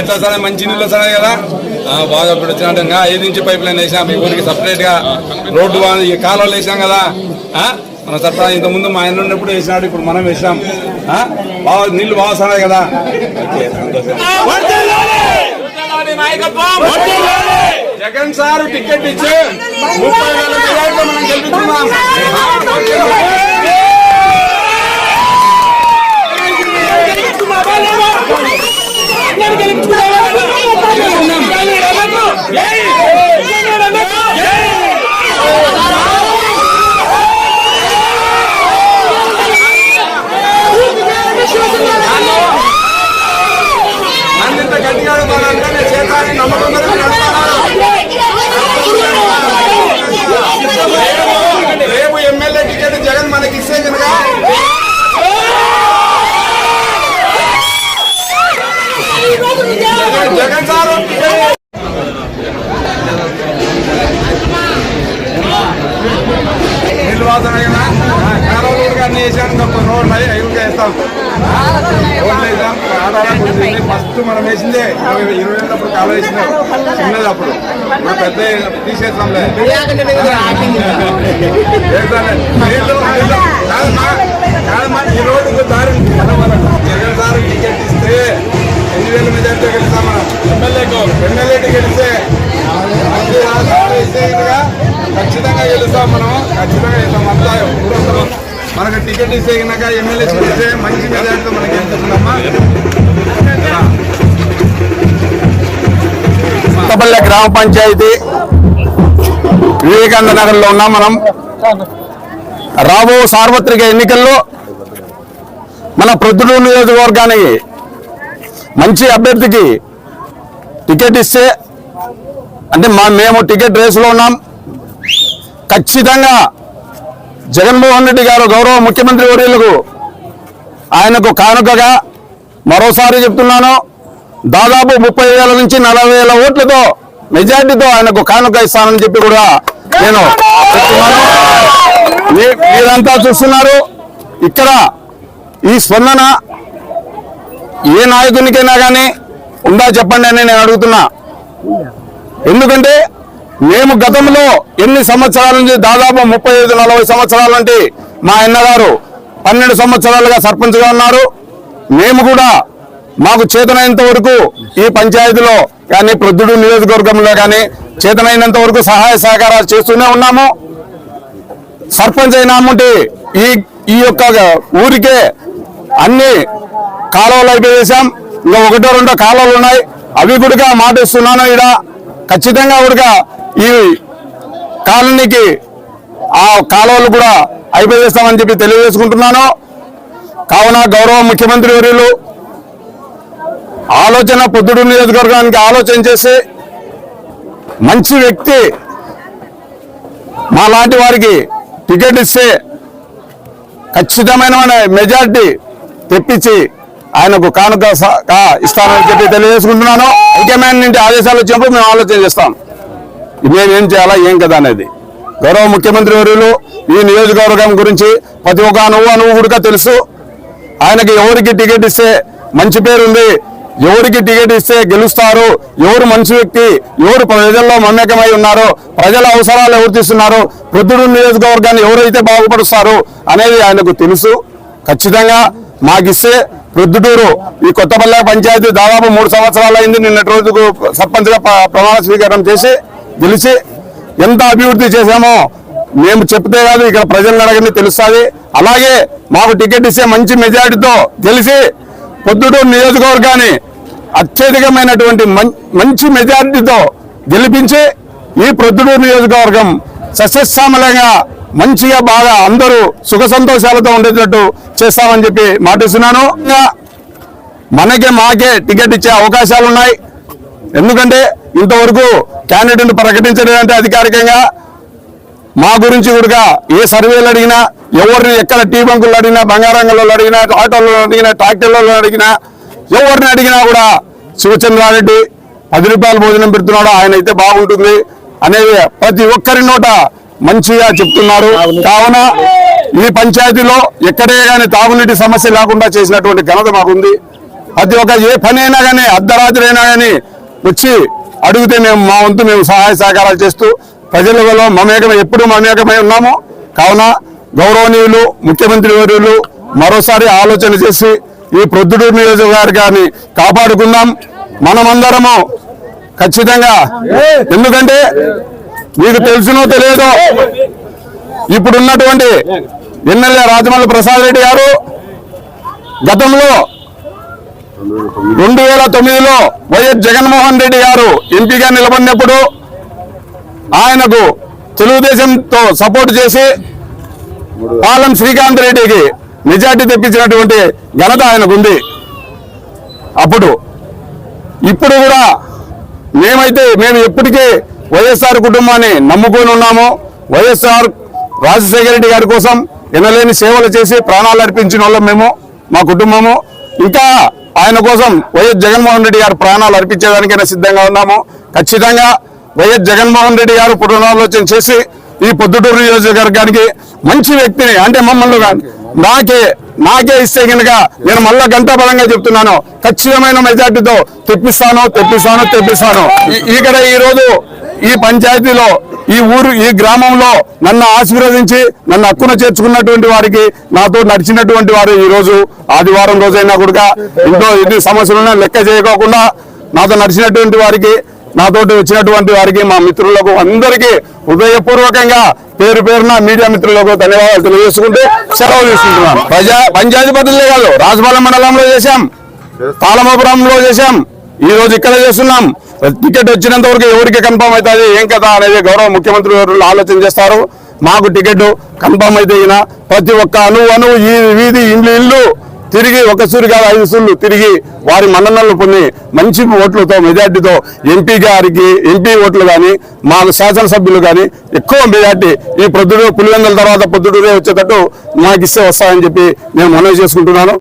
ఎట్లా వస్తాయి మంచి నీళ్ళు వస్తాయి కదా? బాగా ఇప్పుడు వచ్చినట్టు ఐదు ఇంచు పైప్ లైన్ వేసాం మీ ఊరికి సపరేట్గా రోడ్డు ఈ కాలువలు వేసాం కదా? ఆ, మన సర్పంచ్ ఇంత ముందు మా ఆయన ఉన్నప్పుడు వేసినాడు ఇప్పుడు మనం వేసాం బాగా నీళ్ళు బాగా వస్తున్నాయి కదా? జగన్ సార్ టికెట్ ఇచ్చి ముప్పై వేల మెజార్టీతో మనం గెలుపుతున్నాం ఆ, ఓకే. అందింత గట్టిగా అడుగుతానంటే నేను చేస్తానని నమ్మకం మీద మీరు అడుగుతున్నారు. రేపు ఎమ్మెల్యే టికెట్ జగన్ మనకి ఇస్తే కనుక జగన్- జగన్ సార్ టికెట్ తర్వాత వాసన గారిని వేసాను ఒక రోడ్లు అవి అవి వేస్తాం రోడ్లు వేసాం ఆధారా ఫస్ట్ మనం వేసిందే ఇరవై ఇరవై వేలు అప్పుడు కాలువ వేసినాం చిన్నది అప్పుడు ఇప్పుడు పెద్ద తీసేస్తాంలే కాదమ్మా ఈ రోడ్డుకు దారి ఉంది. జగన్ సార్ టికెట్ ఇస్తే ఎన్ని వేల మెజార్టీ గెలుస్తాం మనం ఎమ్మెల్యేకు ఎమ్మెల్యే టికెట్ ఇస్తే ఖచ్చితంగా గెలుస్తాం మనం. ఖచ్చితంగా వెళ్తాం అంతా ఊరందరూ మనకు టికెట్ ఇస్తే కనుక ఎమ్మెల్యే చూస్తే మంచి మెజార్టీతో మనకి వెళ్తుందమ్మా కొత్తపల్లె గ్రామ పంచాయతీ. వివేకానంద నగర్లో ఉన్నాం మనం. రాబో సార్వత్రిక ఎన్నికల్లో మన ప్రొద్దుటూరు నియోజకవర్గానికి మంచి అభ్యర్థికి టికెట్ ఇస్తే అంటే మా మేము టికెట్ రేసులో ఉన్నాం. ఖచ్చితంగా జగన్మోహన్ రెడ్డి గారు గౌరవ ముఖ్యమంత్రి వర్యులకు ఆయనకు కానుకగా మరోసారి చెప్తున్నాను దాదాపు ముప్పై వేల నుంచి నలభై వేల ఓట్లతో మెజార్టీతో ఆయనకు కానుక ఇస్తానని చెప్పి కూడా నేను మీరంతా చూస్తున్నారు ఇక్కడ ఈ స్పందన ఏ నాయకునికైనా కానీ ఉందా చెప్పండి అని నేను అడుగుతున్నా. ఎందుకంటే మేము గతంలో ఎన్ని సంవత్సరాల నుంచి దాదాపు ముప్పై ఐదు నలభై సంవత్సరాల నుండి మా అన్నగారు పన్నెండు సంవత్సరాలుగా సర్పంచ్గా ఉన్నారు. మేము కూడా మాకు చేతనైనంత వరకు ఈ పంచాయతీలో కానీ ప్రొద్దుడు నియోజకవర్గంలో కానీ చేతనైనంత వరకు సహాయ సహకారాలు చేస్తూనే ఉన్నాము. సర్పంచ్ అయినామంటే ఈ ఈ యొక్క ఊరికే అన్ని కాలువలు అయిపోయేసాం ఇంకా ఒకటో రెండో కాలువలు ఉన్నాయి. అవి కూడా మాట ఇస్తున్నాను ఖచ్చితంగా కూడా ఈ కాలనీకి ఆ కాలువలు కూడా అయిపోయేస్తామని చెప్పి తెలియజేసుకుంటున్నాను. కావున గౌరవ ముఖ్యమంత్రి వర్యులు ఆలోచన పొద్దుడు నియోజకవర్గానికి ఆలోచన చేసి మంచి వ్యక్తి మా లాంటి వారికి టికెట్ ఇస్తే ఖచ్చితమైన మెజార్టీ తెప్పించి ఆయనకు కానుక ఇస్తానని చెప్పి తెలియజేసుకుంటున్నాను. హైకమాండ్ నుండి ఆదేశాలు వచ్చినప్పుడు మేము ఆలోచన చేస్తాం. మేమేం చేయాలా ఏం కదా అనేది. గౌరవ ముఖ్యమంత్రి వర్యులు ఈ నియోజకవర్గం గురించి ప్రతి ఒక్క నువ్వు అనువు కూడా తెలుసు. ఆయనకి ఎవరికి టికెట్ ఇస్తే మంచి పేరు ఉంది. ఎవరికి టికెట్ ఇస్తే గెలుస్తారు. ఎవరు మంచి వ్యక్తి ఎవరు ప్రజల్లో మమేకమై ఉన్నారో ప్రజల అవసరాలు ఎవరు తీస్తున్నారు ప్రొద్దుడు నియోజకవర్గాన్ని ఎవరైతే బాగుపరుస్తారు అనేది ఆయనకు తెలుసు. ఖచ్చితంగా మాకిస్తే ప్రొద్దుటూరు ఈ కొత్తపల్లె పంచాయతీ దాదాపు మూడు సంవత్సరాలు అయింది. నిన్నటి రోజుకు సర్పంచ్గా ప్రమాణ స్వీకారం చేసి గెలిచి ఎంత అభివృద్ధి చేశామో మేము చెప్తే కాదు ఇక్కడ ప్రజలను అడగని తెలుస్తుంది. అలాగే మాకు టికెట్ ఇస్తే మంచి మెజారిటీతో గెలిచి పొద్దుటూరు నియోజకవర్గాన్ని అత్యధికమైనటువంటి మం- మంచి మెజారిటీతో గెలిపించి ఈ ప్రొద్దుటూరు నియోజకవర్గం సస్యశ్యామలంగా మంచిగా బాగా అందరూ సుఖ సంతోషాలతో ఉండేటట్టు చేస్తామని చెప్పి మాటిస్తున్నాను. మనకే మాకే టికెట్ ఇచ్చే అవకాశాలు ఉన్నాయి ఎందుకంటే ఇంతవరకు క్యాండిడేట్ ప్రకటించడం అంటే అధికారికంగా మా గురించి కూడా ఏ సర్వేలు అడిగినా ఎవరిని ఎక్కడ టీ బంకులు అడిగినా బంగారంగంలో అడిగినా ఆటోలో అడిగినా ట్రాక్టర్లలో అడిగినా ఎవరిని అడిగినా కూడా శివచంద్రారెడ్డి పది రూపాయలు భోజనం పెడుతున్నాడు ఆయన అయితే బాగుంటుంది అనేది ప్రతి ఒక్కరి నోట మంచిగా చెప్తున్నారు. కావున ఈ పంచాయతీలో ఎక్కడే కానీ తాగునీటి సమస్య లేకుండా చేసినటువంటి ఘనత మాకుంది. ప్రతి ఒక్క ఏ పని అయినా కానీ అర్ధరాత్రి అయినా కానీ వచ్చి అడిగితే మేము మా వంతు మేము సహాయ సహకారాలు చేస్తూ ప్రజలలో మమేకమై ఎప్పుడు మమేకమై ఉన్నాము. కావున గౌరవనీయులు ముఖ్యమంత్రి వర్యులు మరోసారి ఆలోచన చేసి ఈ ప్రొద్దుటూరు నియోజకవర్గాన్ని కాపాడుకుందాం. మనమందరము ఖచ్చితంగా ఎందుకంటే మీకు తెలుసునో తెలియదో ఇప్పుడున్నటువంటి ఎమ్మెల్యే రాజమల్లి ప్రసాద్ రెడ్డి గారు గతంలో రెండు వేల తొమ్మిదిలో వైఎస్ జగన్మోహన్ రెడ్డి గారు ఎంపీగా నిలబడినప్పుడు ఆయనకు తెలుగుదేశంతో సపోర్ట్ చేసి పాలెం శ్రీకాంత్ రెడ్డికి మెజార్టీ తెప్పించినటువంటి ఘనత ఆయనకుంది. అప్పుడు ఇప్పుడు కూడా మేమైతే మేము ఎప్పటికీ వైఎస్ఆర్ కుటుంబాన్ని నమ్ముకొని ఉన్నాము. వైఎస్ఆర్ రాజశేఖర రెడ్డి గారి కోసం ఎనలేని సేవలు చేసి ప్రాణాలు అర్పించిన వాళ్ళం మేము మా కుటుంబము. ఇంకా ఆయన కోసం వైఎస్ జగన్మోహన్ రెడ్డి గారు ప్రాణాలు అర్పించేదానికైనా సిద్ధంగా ఉన్నాము. ఖచ్చితంగా వైఎస్ జగన్మోహన్ రెడ్డి గారు పునరాలోచన చేసి ఈ పొద్దుటూరు నియోజకవర్గానికి మంచి వ్యక్తిని అంటే మమ్మల్ని నాకే నాకే ఇస్తే కనుక నేను మళ్ళా గంట బలంగా చెప్తున్నాను. ఖచ్చితమైన మెజార్టీతో తెప్పిస్తాను తెప్పిస్తాను తెప్పిస్తాను. ఇక్కడ ఈ రోజు ఈ పంచాయతీలో ఈ ఊరు ఈ గ్రామంలో నన్ను ఆశీర్వదించి నన్ను హక్కున చేర్చుకున్నటువంటి వారికి నాతో నడిచినటువంటి వారు ఈ రోజు ఆదివారం రోజైనా కూడా ఇంట్లో ఎన్ని సమస్యలను లెక్క చేయకోకుండా నాతో నడిచినటువంటి వారికి నాతోటి వచ్చినటువంటి వారికి మా మిత్రులకు అందరికీ హృదయపూర్వకంగా పేరు పేరున మీడియా మిత్రులకు ధన్యవాదాలు తెలియజేసుకుంటూ సెలవు తీసుకుంటున్నాను. ప్రజా పంచాయతీ పద్ధతులే కాదు రాజపాలెం మండలంలో చేశాం పాలమపురంలో చేశాం ఈ రోజు ఇక్కడ చేస్తున్నాం. టికెట్ వచ్చినంత వరకు ఎవరికి కన్ఫర్మ్ అవుతుంది ఏం కదా అనేది గౌరవ ముఖ్యమంత్రి గారు ఆలోచన చేస్తారు. మాకు టికెట్ కన్ఫర్మ్ అయితే ఈయన ప్రతి ఒక్క అణువు అణువు ఈ వీధి ఇల్లు ఇల్లు తిరిగి ఒక సూరి కాదు ఐదు సూర్లు తిరిగి వారి మన్ననలు పొంది మంచి ఓట్లతో మెజార్టీతో ఎంపీ గారికి ఎంపీ ఓట్లు కానీ మాకు శాసనసభ్యులు కానీ ఎక్కువ మెజార్టీ ఈ పొద్దుడు పులివెందుల తర్వాత పొద్దుటూరే వచ్చేటట్టు మాకు ఇస్తే వస్తాయని చెప్పి నేను మనవి చేసుకుంటున్నాను.